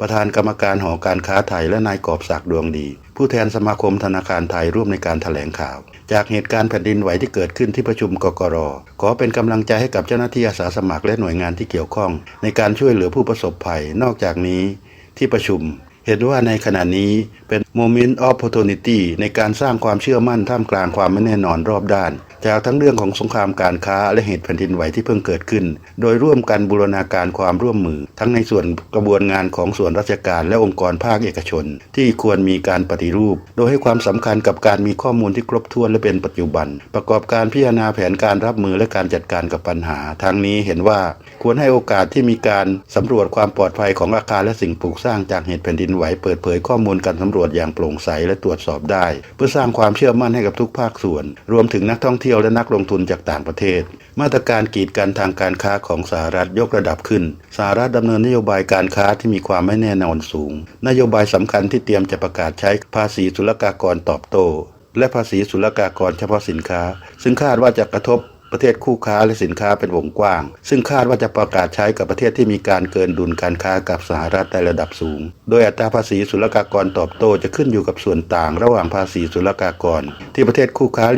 ประธานกรรมการหอการค้าไทยและนายกอบศักดิ์ดวงดี ผู้แทนสมาคมธนาคารไทยร่วมในการแถลงข่าว จากเหตุการณ์แผ่นดินไหวที่เกิดขึ้นที่ประชุมกกรขอเป็นกำลังใจให้กับเจ้าหน้าที่อาสาสมัครและหน่วยงานที่เกี่ยวข้อง ในการช่วยเหลือผู้ประสบภัย นอกจากนี้ที่ประชุม เห็นว่าในขณะนี้เป็น moment of opportunity ในการสร้างความเชื่อมั่นท่ามกลางความไม่แน่นอนรอบด้าน จากทั้งเรื่องของสงครามการค้าและเหตุแผ่นดินไหวที่เพิ่งเกิดขึ้น โดยร่วมกันบูรณาการความร่วมมือ ทั้งในส่วนกระบวนงานของส่วนราชการและองค์กรภาคเอกชน ที่ควรมีการปฏิรูป โดยให้ความสำคัญกับการมีข้อมูลที่ครบถ้วนและเป็นปัจจุบัน ประกอบการพิจารณาแผนการรับมือและการจัดการกับปัญหา ทั้งนี้เห็นว่าควรให้โอกาสที่มีการสำรวจความปลอดภัยของอาคารและสิ่งปลูกสร้างจากเหตุแผ่นดินไหวเปิดเผยข้อมูลการสำรวจอย่างโปร่งใสและตรวจสอบได้ เพื่อสร้างความเชื่อมั่นให้กับทุกภาคส่วน รวมถึงนักท่องเที่ยวและนักลงทุนจากต่างประเทศ มาตรการกีดกันทางการค้าของสหรัฐยกระดับขึ้นสหรัฐดำเนินนโยบายการค้าที่มีความไม่แน่นอนสูง นโยบายสำคัญที่เตรียมจะประกาศใช้ภาษีศุลกากรตอบโต้และภาษีศุลกากรเฉพาะสินค้า ซึ่งคาดว่าจะกระทบ ประเทศคู่ค้าและสินค้าเป็นวงกว้าง ซึ่งคาดว่าจะประกาศใช้กับประเทศที่มีการเกินดุลการค้ากับสหรัฐในระดับสูง โดยอัตราภาษีศุลกากรตอบโต้จะขึ้นอยู่กับส่วนต่าง ระหว่างภาษีศุลกากร ที่ประเทศคู่ค้าเรียก